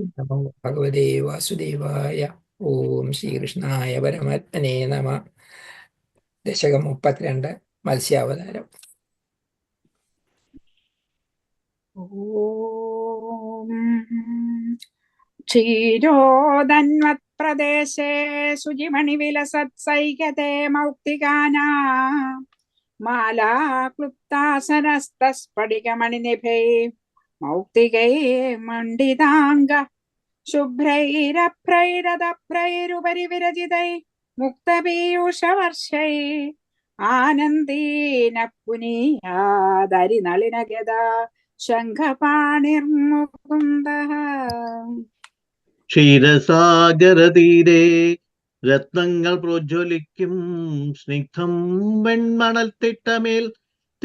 നമോ ഭഗവതേ വാസുദേവായ. ഓം ശ്രീകൃഷ്ണായ പരമാത്മനേ നമ. ദശകം മുപ്പത്തിരണ്ട് മത്സ്യാവതാരം. ക്ഷീരോദന്മത്പ്രദേശേ ശുചിമണിവിലസത്സൈകതേ മൗക്തികാനാ. മാലാക്ലുപ്താസനസ്തസ്ഫടികമണിനിഭൈ മൗക്തികൈ മണ്ഡിതാംഗ ശുഭ്രൈരഭ്രൈരതഭ്രൈരുപരി വിരചിതൈ മുക്തപീയൂഷവർഷൈ ആനന്ദീന പുനീയാദരിനളിനഗദാ ശംഖപാണിർമുകുന്ദ ക്ഷീരസാഗരതീരെ രത്നങ്ങൾ പ്രോജ്വലിക്കും സ്നിഗ്ധം വെൺമണൽ തിട്ടമേൽ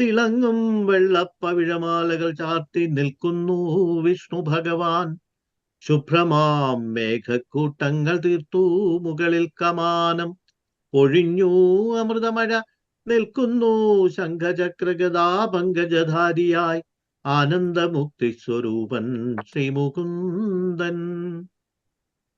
തിളങ്ങും വെള്ളപ്പവിഴമാലകൾ ചാർത്തി നിൽക്കുന്നു വിഷ്ണു ഭഗവാൻ. ശുഭ്രമാം മേഘക്കൂട്ടങ്ങൾ തീർത്തു മുകളിൽ കമാനം. പൊഴിഞ്ഞു അമൃതമഴ നിൽക്കുന്നു ശംഖചക്രഗതാ പങ്കജധാരിയായി. ആനന്ദമുക്തി സ്വരൂപൻ ശ്രീമുകുന്ദൻ.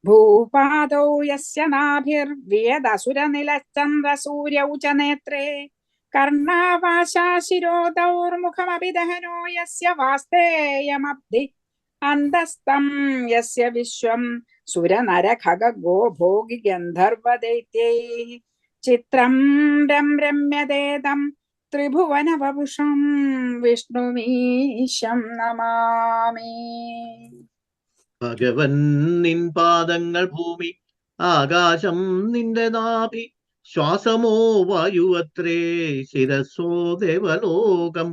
ഭൂപാദൗ യസ്യ നാഭിർവിയദസുരനിലചന്ദ്രസൂര്യൗ ച നേത്രേ കർണാവാശാശിരോദൗർമുഖമപി ദഹനോ യസ്യ വാസ്തേയമബ്ധി അന്തസ്തം യസ്യ വിശ്വം സുരനരഖഗോ ഭോഗി ഗന്ധർവദൈത്യൈ ചിത്രം രം രമ്യതേതം ത്രിഭുവനവപുഷം വിഷ്ണുമീശം നമാമി. ഭഗവൻ നിൻ പാദങ്ങൾ ഭൂമി ആകാശം നിന്റെ നാഭി ശ്വാസമോ വായുവത്രേ ശിരസോ ദേവലോകം.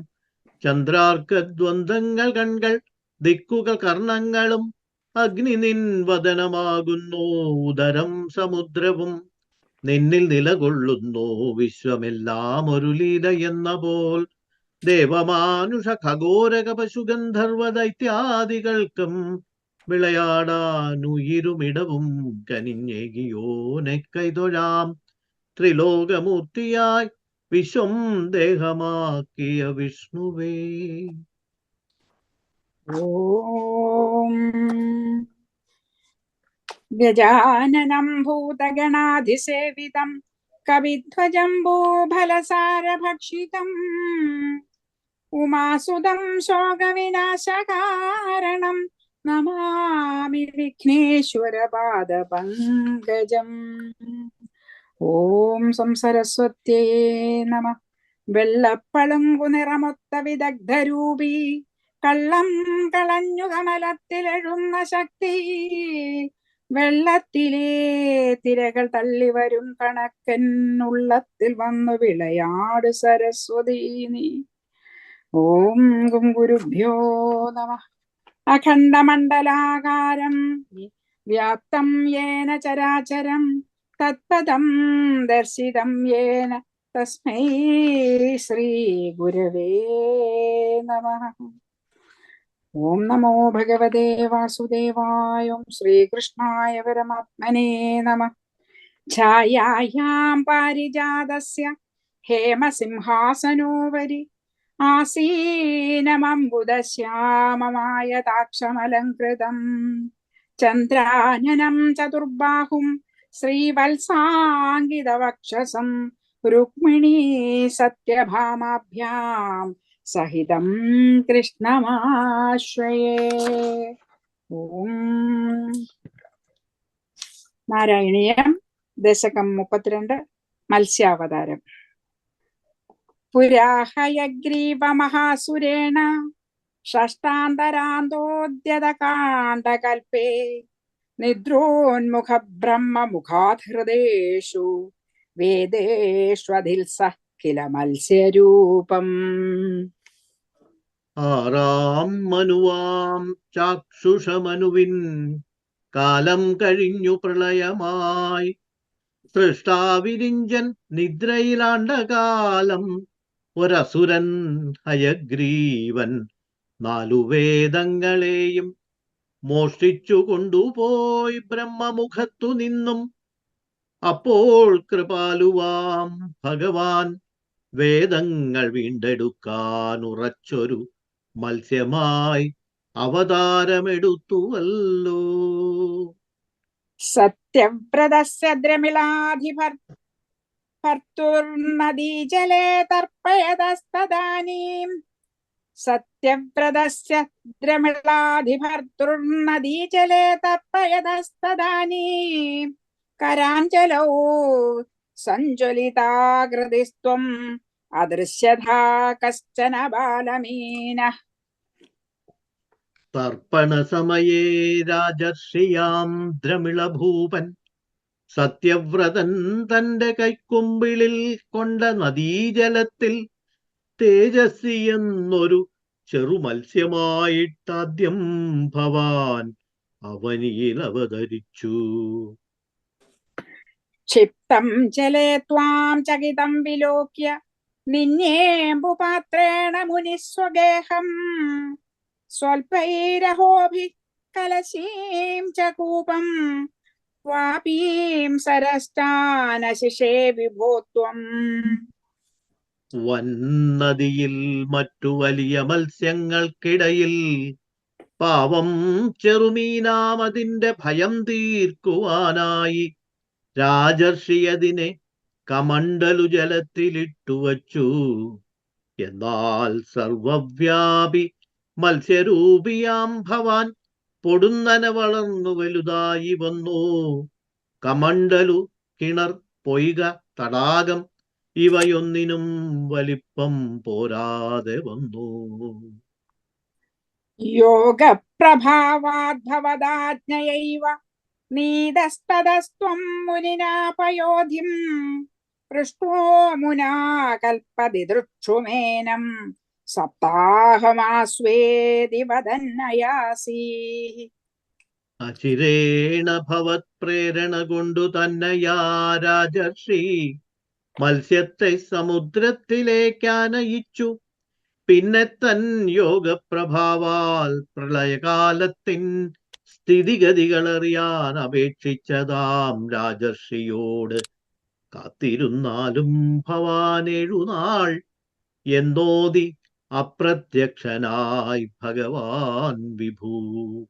ചന്ദ്രാർക്കദ്വന്ദ്ങ്ങൾ കൺകൾ ദിക്കുകൾ കർണങ്ങളും അഗ്നി നിൻ വദനമാകുന്നു ഉദരം സമുദ്രവും. നിന്നിൽ നിലകൊള്ളുന്നു വിശ്വമെല്ലാം ഒരു ലീല എന്ന പോൽ. ദേവമാനുഷ ഖഗോരക പശുഗന്ധർവ ദൈത്യാദികൾക്കും വിളയാടാനുയിരുമിടവും കനിഞ്ഞേകിയോനെ കൈതൊഴാം ത്രിലോകമൂർത്തിയായി വിശ്വം ദേഹമാക്കിയ വിഷ്ണുവേ ഓം ഗജാനനം ഭൂതഗണാധിസേവിതം കവിധ്വജംബൂഫലസാരഭക്ഷിതം ഉമാസുതം ശോകവിനാശകാരണം നമാമി വിഘ്നേശ്വരപാദപങ്കജം ഓം സംസരസ്വത്യേ നമ. വെള്ളപ്പളുങ്കു നിറമൊത്ത വിദഗ്ധരൂപി. കള്ളം കളഞ്ഞു കമലത്തിലെഴുന്ന ശക്തി. വെള്ളത്തിലെ തിരകൾ തള്ളി വരും കണക്കൻ ഉള്ളത്തിൽ വന്നു വിളയാട് സരസ്വതി നീ. ഓം ഗുരുഭ്യോ നമ. അഖണ്ഡമണ്ഡലാകാരം. വ്യാപ്തം യേന ചരാചരം. തത്പദം ദർശിതം യേന തസ്മൈ ശ്രീ ഗുരവേ നമഃ ഓം നമോ ഭഗവതേ വാസുദേവായ ഓം ശ്രീകൃഷ്ണായ പരമാത്മനേ നമ ഛായാം പാരിജാതസ്യ ഹേമസിംഹാസനോപരി ആസീനമംബുദശ്യാമമായതാക്ഷമലങ്കൃതം ചന്ദ്രാനനം ചതുർബാഹും ശ്രീവത്സാങ്കിതവക്ഷസം രുക്മിണീ സത്യഭാമാഭ്യാം സഹിതം കൃഷ്ണമാശ്രയേ ഓം നാരായണീയം ദശകം മുപ്പത്തിരണ്ട് മത്സ്യാവതാരം പുരാഹയഗ്രീവമഹാസുരേണ ഷഷ്ടാന്തരാന്തോദ്യതകാണ്ഡകൽപ്പേ നിദ്രോന്മുഖ ബ്രഹ്മമുഖാധൃതേഷു വേദേഷ്വധിൽസ കില മത്സ്യരൂപം ആറാം മനുവാം ചാക്ഷുഷമനുവിൻ കാലം കഴിഞ്ഞു പ്രളയമായി സൃഷ്ടാവിരിഞ്ചൻ നിദ്രയിലാണ്ടകാലം ഒരസുരൻ ഹയഗ്രീവൻ നാലു വേദങ്ങളെയും മോഷ്ടിച്ചു കൊണ്ടുപോയി ബ്രഹ്മമുഖത്തു നിന്നും. അപ്പോൾ കൃപാലുവാം ഭഗവാൻ വേദങ്ങൾ വീണ്ടെടുക്കാൻ ഉറച്ചൊരു മത്സ്യമായി അവതാരമെടുത്തുവല്ലോ. സത്യവ്രതസ്യ ദ്രമിളാധിപർ ഭർത്തുർനദീജലേ തർപ്പയതസ്തദാനീം. സത്യവ്രതസ്യ ദ്രമിളാധിഭർത്തുർനദീജലേ തർപ്പയതസ്തദാനീം कराञ्चलौ സഞ്ജ്വലിതാകൃതിസ്ത്വം അദൃശ്യഥാ കശ്ചന बालमीनः തർപ്പണസമയേ രാജർഷിയാം ദ്രമിളഭൂപൻ. സത്യവ്രതൻ തന്റെ കൈക്കുമ്പിളിൽ കൊണ്ട നദീജലത്തിൽ തേജസ്വി എന്നൊരു ചെറുമത്സ്യമായിട്ടാദ്യം ഭവാൻ അവനിയിൽ അവതരിച്ചു ക്ഷിപ്തം ജലേ ത്വാം ചകിതം വിലോക്യ. നിന്നേമ്പുപാത്രേണ മുനിസ്വഗേഹം സ്വൽപൈരഹോഭി കലശീം ചകൂപം. കൂപം വാപീം സരഷ്ടാനശിഷേ വിഭോ ത്വം വന്നതിയിൽ മറ്റു വലിയ മത്സ്യങ്ങൾക്കിടയിൽ പാവം ചെറുമീനാം അതിന്റെ ഭയം തീർക്കുവാനായി രാജർഷിയതിനെ കമണ്ടലു ജലത്തിലിട്ടു വച്ചു. എന്നാൽ സർവവ്യാപി മത്സ്യരൂപിയാം ഭവാൻ പൊടുന്നന വളർന്നു വലുതായി വന്നു. കമണ്ടലു കിണർ പൊയ്ക തടാകം ഇവയൊന്നിനും വലിപ്പം പോരാതെ വന്നു. യോഗപ്രഭാവാദ്ഭവദാജ്ഞയൈവ നീതസ്തതസ്ത്വം മുനിനാപയോധിം പൃഷ്ടോ മുനാ കൽപ്പതിദൃക്ഷുമേനം സപ്താഹമാസ്വേതി വദന്നയാസീ. അചിരേണ ഭവത് പ്രേരണ കൊണ്ടു തന്നയാ രാജർഷി മത്സ്യത്തെ സമുദ്രത്തിലേക്കാനയിച്ചു. പിന്നെ തൻ യോഗപ്രഭാവാൽ പ്രളയകാലത്തിൻ സ്ഥിതിഗതികളറിയാൻ അപേക്ഷിച്ചതാം രാജർഷിയോട്. കാത്തിരുന്നാലും ഭവാൻ എഴുനാൾ എന്നോതി അപ്രത്യക്ഷനായി ഭഗവാൻ വിഭൂ.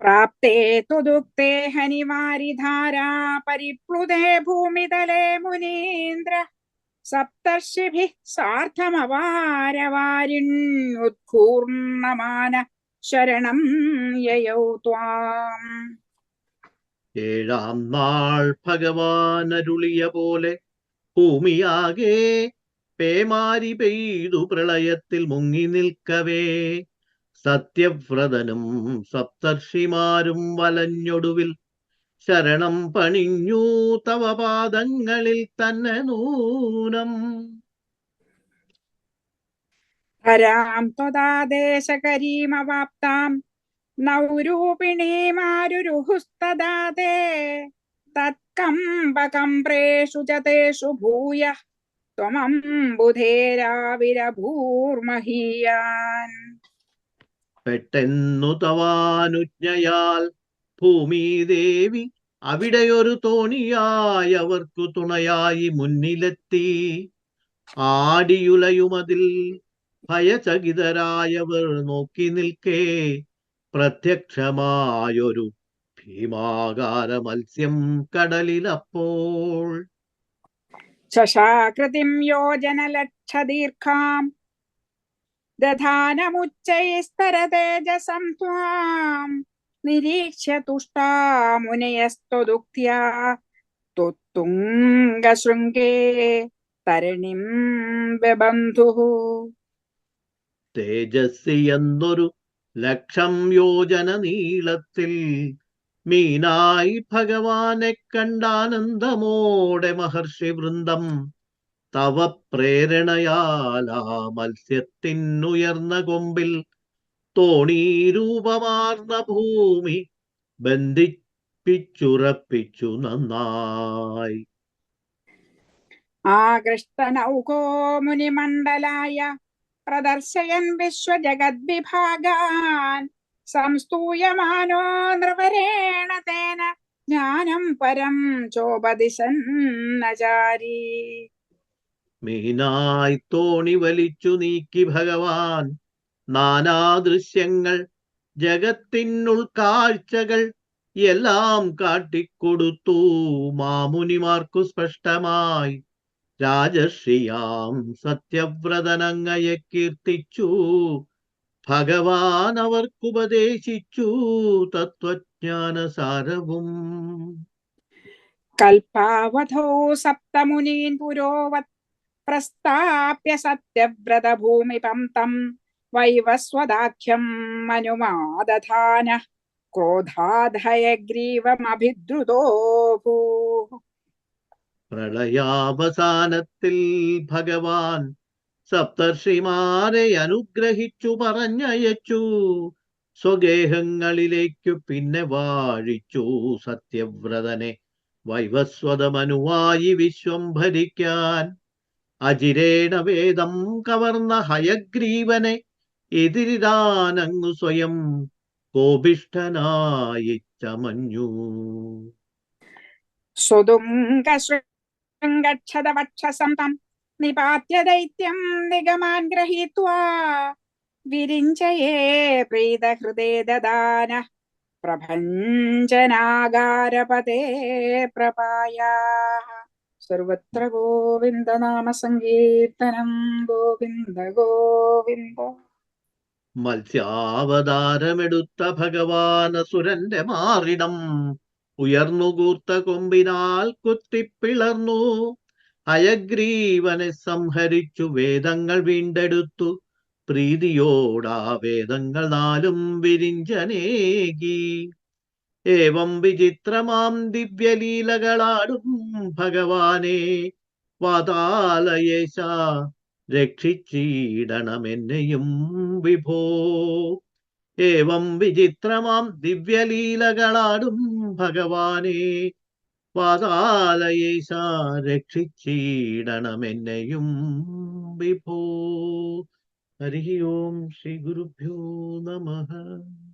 പ്രാപ്തേ തുദുക്തേ ഹനിവാരിധാരാ പരിപ്ലുതേ ഭൂമിതലേ മുനീന്ദ്ര സപ്തർഷിഭിः സാർത്ഥമവാരവാരിണ്യുത്കൂർണമാന ശരണം യയൗ ത്വാം. ഏഴാം നാൾ ഭഗവാൻ അരുളിയ പോലെ ഭൂമിയാകെ പേമാരി പെയ്തു പ്രളയത്തിൽ മുങ്ങി നിൽക്കവേ. സത്യവ്രതനും സപ്തർഷിമാരും വലഞ്ഞൊടുവിൽ ശരണം പണിഞ്ഞു തവ പാദങ്ങളിൽ തന്നെ നൂനം. ഹരാം ത്വദാദേശകരീമവാപ്താം നൗരൂപിണീമാരുരുഹുസ്തദാതേ തത്കമ്പകംപ്രേഷു ച തേഷു ഭൂയ. ത്വമംബുധേരാവിരഭൂർമഹീയാൻ പെട്ടെന്നു തവാനുജ്ഞയാൽ ഭൂമിദേവി അവിടെയൊരു തോണിയായി അവർക്കു തുണയായി മുന്നിലെത്തി. ആടിയുലയുമതിൽ ഭയചകിതരായവർ നോക്കി നിൽക്കേ. പ്രത്യക്ഷമായൊരു ഭീമാകാര മത്സ്യം കടലിലപ്പോൾ. ശശാകൃതിം യോജനലക്ഷദീർഘാം ദധാനമുച്ചൈസ്തരതേജസം ത്വാം. നിരീക്ഷ്യ തുഷ്ടാ മുനയസ്ത്വദുക്ത്യാ തുത്തുംഗശൃംഗേ തരണിം ബന്ധു തേജസ്സി എന്നൊരു ലക്ഷം യോജന നീളത്തിൽ മീനായി ഭഗവാനെ കണ്ടാനന്ദമോടെ മഹർഷി വൃന്ദം തവ പ്രേരണയാലാ മത്സ്യത്തിനുയർന്ന കൊമ്പിൽ തോണീരൂപമാർന്ന ഭൂമി ബന്ധിപ്പിച്ചുറപ്പിച്ചു നന്നായി. ആകൃഷ്ടനൗകോ മുനിമണ്ഡലായ പ്രദർശയൻ വിശ്വജഗദ്വിഭാഗാൻ സംസ്തൂയമാനോ നൃവരേണ തേന ജ്ഞാനം പരം ചോപദിശന്നചാരി മീനായി തോണി വലിച്ചു നീക്കി ഭഗവാൻ. നാനാദൃശ്യങ്ങൾ ജഗത്തിനുൾ കാഴ്ചകൾ എല്ലാം കാട്ടിക്കൊടുത്തു. മാമുനിമാർക്കു സ്പഷ്ടമായി. രാജശ്രീയാം സത്യവ്രതനങ്ങയെ കീർത്തിച്ചു. ഭഗവാൻ അവർക്കുപദേശിച്ചു തത്വജ്ഞാനസാരവും കൽപ്പാവധോ സപ്തമുനീൻ പുരോവത് പ്രസ്ഥാപ്യ സത്യവ്രതഭൂമിപം തം വൈവസ്വദാഖ്യം ഭൂ പ്രളയാവസാനത്തിൽ ഭഗവാൻ സപ്തർഷിമാരെ അനുഗ്രഹിച്ചു പറഞ്ഞയച്ചു. സ്വഗേഹങ്ങളിലേക്കു പിന്നെ വാഴിച്ചു സത്യവ്രതനെ വൈവസ്വതമനുവായി വിശ്വം ഭരിക്കാൻ. അജിരേണ വേദം കവർന്ന ഹയഗ്രീവനെ എതിരിടാനങ്ങു സ്വയം കോപിഷ്ഠനായി ചമഞ്ഞു. സുതുംഗശൃംഗക്ഷതവക്ഷസം തം നിപാത്യ ദൈത്യം നിഗമാൻ ഗ്രഹീത്വാ. വിരിഞ്ചയേ ദദാന പ്രപായ. സർവത്ര ഗോവിന്ദ നാമ സങ്കീർത്തനം ഗോവിന്ദ. ഗോവിന്ദ മത്സ്യാവതാരമെടുത്ത ഭഗവാന സുരന്റെ മാറിടം. ഉയർന്നുകൂർത്ത കൊമ്പിനാൽ കുത്തിപ്പിളർന്നു. അയഗ്രീവനെ സംഹരിച്ചു വേദങ്ങൾ വീണ്ടെടുത്തു. പ്രീതിയോടാ വേദങ്ങൾ നാലും വിരിഞ്ചനേകി. ഏവം വിചിത്രമാം ദിവ്യലീലകളാടും ഭഗവാനെ. വാതാലയേശ രക്ഷിച്ചിടണമെന്നെയും വിഭോ. ഏവം വിചിത്രമാം ദിവ്യലീലകളാടും ഭഗവാനെ. പാതാലയേശ രക്ഷിച്ചിടണമെന്നെയും വിഭോ. ഹരി ഓം ശ്രീ ഗുരുഭ്യോ നമഃ.